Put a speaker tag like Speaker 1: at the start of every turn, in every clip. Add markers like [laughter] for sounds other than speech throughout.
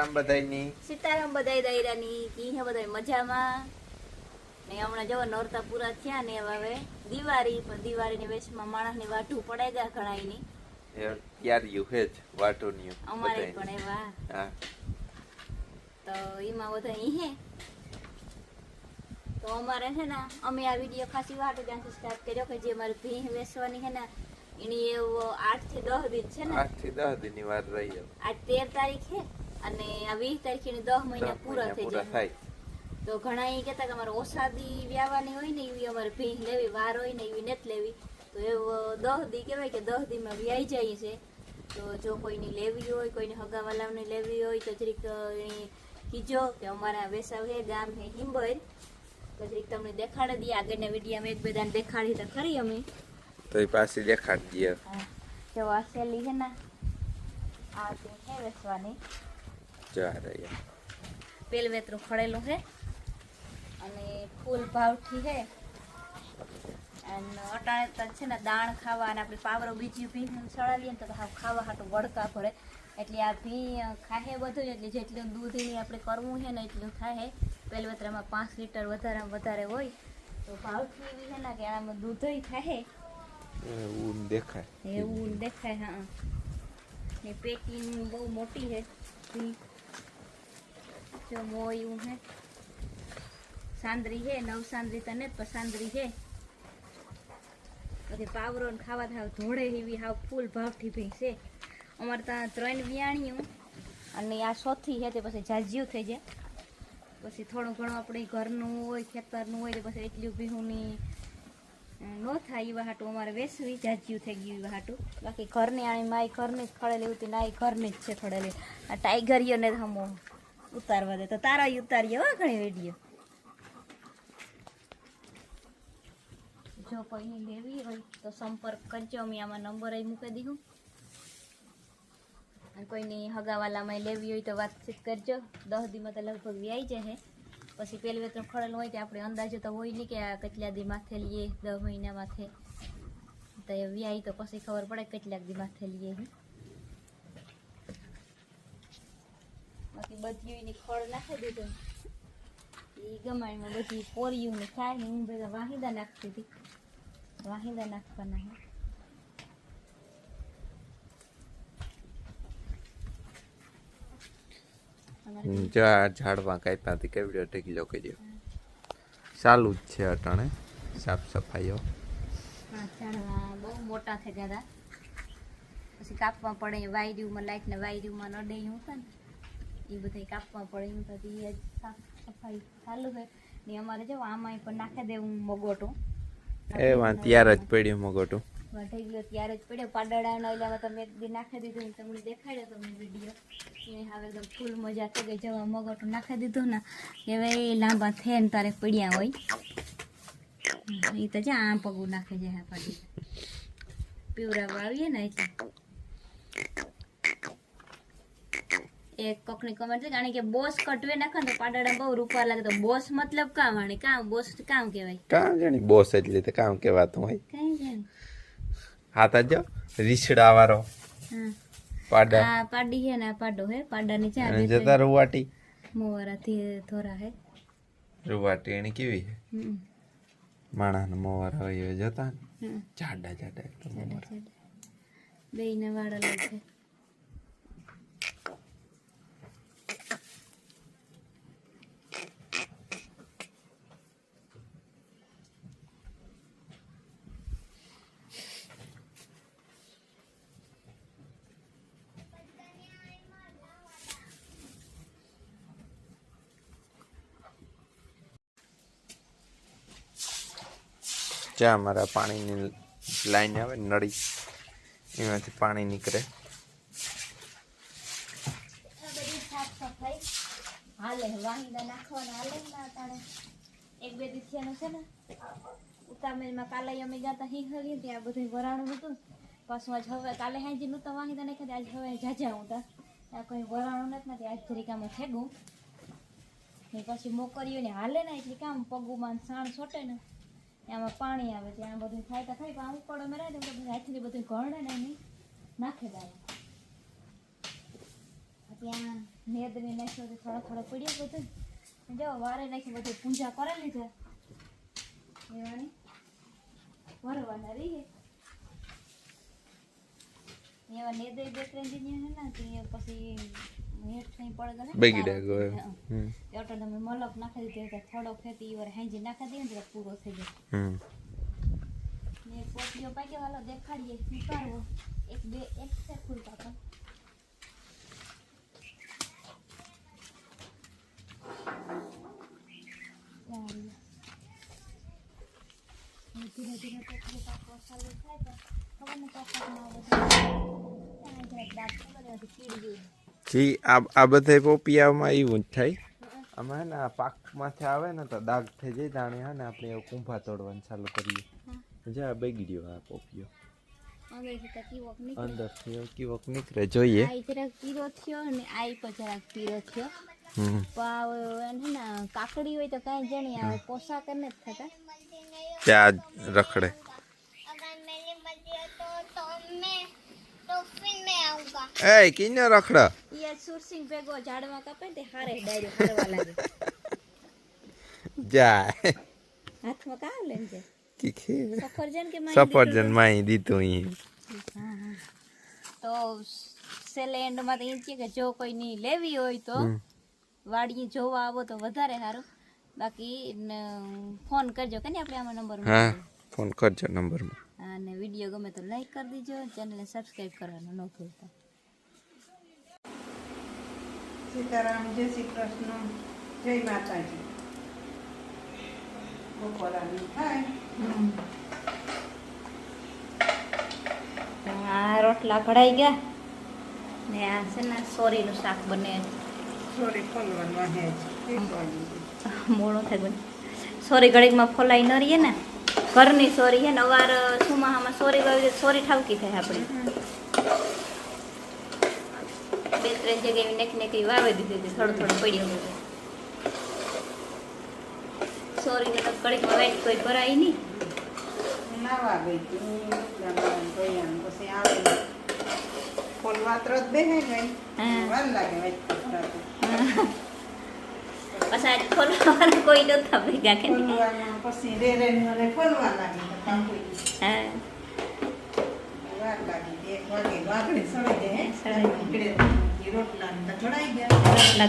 Speaker 1: આમ બધાયની.
Speaker 2: સીતારામ બધાય દાયરાની કી હે બધાય મજામાં. ને હમણાં જો નોરતા પૂરા થયા ને હવે દિવાળી પણ દિવાળીની વેશમાં માણસની વાટું પડે ગયા ઘણાયની
Speaker 1: યાર્યું હે જ વાટોનિયું
Speaker 2: અમારે પણ એવા.
Speaker 1: હા.
Speaker 2: તો એમાં બધા ઈ હે. તો અમારે છે ને અમે આ વીડિયો ખાસી વાટો ત્યાંથી સ્ટાર્ટ કર્યો કે જે મારી ભીહ વેસવાની છે ને એની એવો આઠથી દસ દિન છે ને.
Speaker 1: આઠથી દસ દિનની વાત રહી.
Speaker 2: આજ તેર તારીખ છે. અને આ વીસ તારીખે દસ મહિના પૂરા થઈ જાય. તો ઘણા એ કહેતા કે અમારે ઓસાદી વ્યાવાની હોય ને એવી અમારે ભીહ લેવી વાર હોય ને એવી નથી લેવી. તો એવો દહ દી કહેવાય કે દહ દીમાં વ્યાઈ જાય છે. તો જો કોઈની લેવી હોય કોઈને હગાવાલાની લેવી હોય તો જરીક એની કીજો કે અમારા વેસાવ હે ગામ હે હિંબર તો જરીક તમને દેખાડી દઈએ. આગળના વિડીયામાં એક બધાને દેખાડી તો ખરી અમે.
Speaker 1: તો એ પાસે દેખાડી દઈએ.
Speaker 2: હા. જો આ સેલી છે ને? આ તે હે વેસવાની.
Speaker 1: જો આ રહ્યા
Speaker 2: પેલ વેતરું ખડેલું છે અને ફૂલ ભાવથી છે અને અટાણે તો છે ને દાણ ખાવા અને આપણે પાવરો બીજી ભી સળાવીએ ને તો ખાવા હાટું વડકા ભરે એટલે આ ભી ખાહે બધું એટલે જેટલું દૂધની આપણે કરવું છે ને એટલું થાય પેલવેતરામાં પાંચ લીટર વધારેમાં વધારે હોય તો ભાવથી એવી છે ને કે આમાં દૂધય થાય
Speaker 1: એવું દેખાય.
Speaker 2: એવું દેખાય હા ને પેટી બહુ મોટી છે જો મોયું હે. સાંદરી હે, નવ સાંદરી તને પણ સાંદરી હે. પછી પાવરો ને ખાવા થાવ ધોળે એવી હાવ ફૂલ ભાવથી ભી છે અમારે ત્યાં ત્રણ વિયાણીયું અને આ સોથી છે તે પછી જાજ્યું થઈ જાય. પછી થોડું ઘણું આપણે ઘરનું હોય, ખેતરનું હોય, તો પછી એટલું ભીહુંની ન થાય એવા હાટું અમારે વેસવી, જાજ્યું થઈ ગયું એવા હાટું બાકી ઘરની આણી માય ઘરની જ ખડેલી હતી ના ઘરની જ છે ખડેલી આ ટાઈગરીઓને હમો ઉતારવા દે. તો તારા ઉતારીએ હો ઘણી વીડિયો જો કોઈની લેવી હોય તો સંપર્ક કરજો. અમે આમાં નંબર અહીં મૂકી દીધું અને કોઈની હગાવાલામાં લેવી હોય તો વાતચીત કરજો. દસ દીમાં તો લગભગ વ્યાઈ જશે. પછી પહેલી વેતન ખડેલ હોય તો આપણે અંદાજો તો હોય નહીં કે આ કેટલા દી માથે લઈએ દસ મહિના માથે તો એ વ્યાય તો પછી ખબર પડે કેટલાક દી માથે લઈએ બાકી બધી એની ખડ નાખી દીધો. એ ગમાણીમાં બધી પોરિયું ને ખાય ને હું બધા વાહિદા નાખતી હતી. વાહિદા નાખવાના હે.
Speaker 1: જો આ ઝાડમાં કાપ્યા હતી. કેવી ટેકીલો કર્યો ચાલુ જ છે અટાણે. સાફ સફાઈઓ
Speaker 2: બહુ મોટા થઈ ગયા હતા. પછી કાપવા પડે વાયરીમાં લાઈટ ને વાયરીમાં નડે હું હતા ને. એ બધા કાપવા પડે એમ થતું જ સાફ સફાઈ ચાલુ છે. ને અમારે જો આમાં પણ નાખી દેવું મગોટો.
Speaker 1: એ વાં ત્યાર જ પડ્યું મગોટો.
Speaker 2: વઢાઈ ગયો ત્યારે જ પડ્યો. પાડડાનો ઓલામાં તમે એક દી નાખી દીધું ને તમને દેખાડ્યો તમને વીડિયો એ હવે તો ફૂલ મજા થઈ ગઈ જવા મગોટો નાખી દીધું ને હવે એ લાંબા થયા ને તારે પડ્યા હોય. એ તો જ્યાં આમ પગું નાખે છે હા પાડી [laughs] પીવરા આવીએ ને એટલે. એક કોકની કોમેન્ટ છે કારણ કે બોસ કટવે નાખે ને તો પાડડા બહુ રૂપા લાગે. તો બોસ મતલબ કામ વાણી કામ બોસ કામ કહેવાય.
Speaker 1: કામ જાણી બોસ એટલે તો કામ કહેવાતું હોય.
Speaker 2: કઈ જાણ
Speaker 1: હાથ જ જો રીછડા વાળો પાડા.
Speaker 2: હા પાડી હે ના પાડો હે પાડાની ચા
Speaker 1: અને જતા રૂવાટી.
Speaker 2: મોવારાથી થોરા હે.
Speaker 1: રૂવાટી એની કેવી
Speaker 2: હે
Speaker 1: માણસ મોવારા હોય જતા ને. જાડા જાડા મોવારા.
Speaker 2: બેયને વાળા લે છે
Speaker 1: જ્યાં અમારા પાણીની લાઈન આવે, નળી. એમાંથી પાણી નીકળે.
Speaker 2: હાલે વાહિંદા નાખવાના, હાલે ના અટાણે એક બે દિવસનું છે ને ઉતામેરમાં કાલે અમે ગયા તા હિંગલી ત્યાં બધું વરાણું હતું. પાછું આજ હવે, કાલે હાજી નહોતા વાહિંદા નાખ્યા, આજ હવે જાજા હતા ત્યાં વરાણું નથી આજ જરીકામાં થેગું ને પછી મોકરીઓ ને હાલે ને, એટલે કામ પગુમાં સાણ છોટે ને. એમાં પાણી આવે છે આ બધું થાય તો થાય, પણ અમુક પડો મેરાય તો હાથથી બધું ઘરણે ને એની નાખે દાવા ત્યાં મેદની નાખ્યો તો થોડો થોડો પડ્યો બધું. જો વારે નાખી બધું પૂજા કરે છે. એવાની વરવાના રહીએ એવા નેદય બે ત્રણ દિન પછી
Speaker 1: ગયો હમ.
Speaker 2: એટલે તમે મલક નાખી દીધો એટલે થોડો ખેતી વાર હાંજી નાખી દઈએ ને પૂરો થઈ જાય.
Speaker 1: હમ.
Speaker 2: ને પોટીઓ પાક્યો હાલો દેખાડીએ સ્વીકારવો એક બે એક છે ફૂલ પાકો ધીરે ધીરે પોટલી પાકવા ચાલુ. થાય તો ખબર બધું જરાક દાંત ખબર નથી પીળી જેવું.
Speaker 1: જી આ આ બધા પોપિયામાં એવું જ થાય. આમાં હે ને આ પાકમાંથી આવે ને તો દાગ થઈ જાય તાણે હે ને આપણે એવું કુંભા તોડવાનું ચાલુ કરીએ. જા બગડ્યો આ પોપિયો.
Speaker 2: અંદર થયો કીવોક નીકળે.
Speaker 1: જોઈએ.
Speaker 2: જરાક પીળો થયો ને આઈ પણ જરાક પીળો થયો. કાકડી હોય તો કાંઈ જણી આવે પોશાક જ નથી થતા.
Speaker 1: ત્યાં રખડે. એ કિને રખડા.
Speaker 2: ઈ સુરસિંગ ભેગો ઝાડમાં કપે તે હારે ડાયરો હારવા લાગે.
Speaker 1: જા
Speaker 2: હાથમાં કાં લે છે
Speaker 1: કી? ખે
Speaker 2: સફરજન કે માઈ
Speaker 1: સફરજન માઈ દીધું અહીં
Speaker 2: દીકરું? હા, હા. તો તો ઈ છે કે જો કોઈની લેવી હોય તો વાડી જોવા આવો તો વધારે સારું. બાકી ફોન કરજો કે ને આપણે આમાં નંબર
Speaker 1: હા ફોન કરજો નંબરમાં.
Speaker 2: અને વીડિયો ગમે તો લાઈક કરી દીજો ચેનલને સબસ્ક્રાઈબ કરવાનું ન ભૂલતા.
Speaker 3: સીતારામ જય શ્રી કૃષ્ણ જય માતાજી. બપોરાની થાય.
Speaker 2: આ રોટલા કઢાઈ ગયા ને આ છે ને સોરીનું શાક બને.
Speaker 3: સોરી ફોલવાનું હે
Speaker 2: મોડું થાય બને સોરી ઘડીકમાં ફોલાઈ ન રહીએ ને? ઘરની સોરી છે ને અવાર સુમાહામાં સોરી વાવી સોરી ઠાવકી થાય આપણે. બે ત્રણ જગ્યાએ નેક નેકી વાવી દીધી હતી થોડું થોડું પડ્યું હતું. સોરી તો ઘડીકમાં વેટ કોઈ ભરાય નહીં.
Speaker 3: ફોન માત્ર જ બે હે. ગઈ વાર લાગે ભરાતું. [laughs]
Speaker 2: પછી આજ ફોલવાવાળા કોઈ નહોતા ભેગા કે
Speaker 3: પછી રે રે મને લાગી
Speaker 2: હા
Speaker 3: ને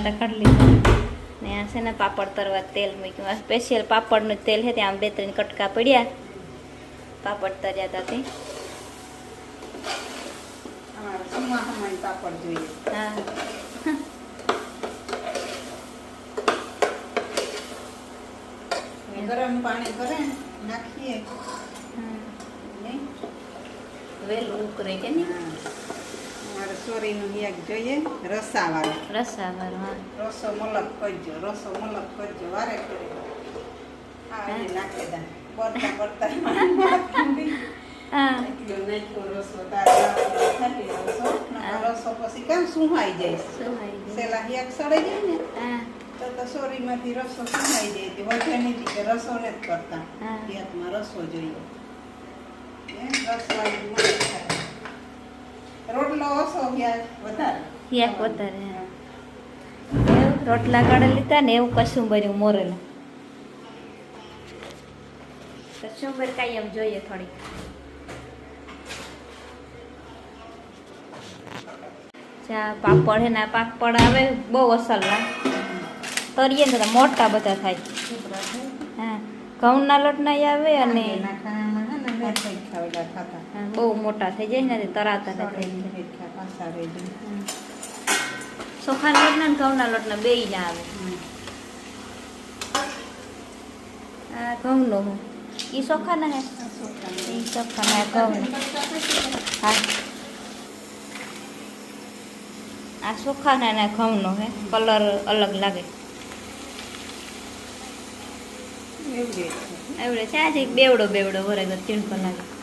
Speaker 2: ને આ છે ને પાપડ તરવા તેલ મૂક્યું આ સ્પેશિયલ પાપડનું તેલ છે ત્યાં બે ત્રણ કટકા પડ્યા પાપડ તર્યા હતા તે
Speaker 3: પાપડ જોઈએ
Speaker 2: હા
Speaker 3: ગરમ પાણી કરે નાખીએ.
Speaker 2: વેલું ઉકરે કે નહીં?
Speaker 3: મારે સોરીનું એક જોઈએ. રસાવાળો.
Speaker 2: રસાવાર હા.
Speaker 3: રસો મલક કરજો રસો મલક કરજો વારે કરે હા એ નાખી દે. બરતા બરતા રસો પછી કેમ સુહાઈ જાય.
Speaker 2: શું હોય છે?
Speaker 3: સેલા એક સડાઈ જાય ને. તો તો સોરીમાંથી રસો સમાઈ જાય તે વધે નહીં કે રસો ને જ કરતા. પેટમાં રસો જોઈએ. રોટલો ઓછો વધારે.
Speaker 2: વધારે રોટલા કાઢી લીધા ને એવું કસુંબર્યું મોરેલું. કસુંબર કાંઈ એમ જોઈએ થોડી ચા પાપડ હે ને પાપડ આવે બહુ અસલ ના તરીએ ને મોટા બધા થાય. હા, ઘઉંના લોટના આવે અને
Speaker 3: ને
Speaker 2: બહુ મોટા થઈ જાય ને, તરાતા ને જાય. ચોખા લોટના ને ઘઉંના લોટના બે ના આવે. આ ઘઉંનો હું ઈ ચોખાના હે
Speaker 3: આ છોકરાને
Speaker 2: ના ઘઉં હા આ ચોખાના ને ઘઉંનો હે, કલર અલગ લાગે
Speaker 3: એવું જ છે.
Speaker 2: એવડે છે. આજે બેવડો બેવડો વરે પર લાગે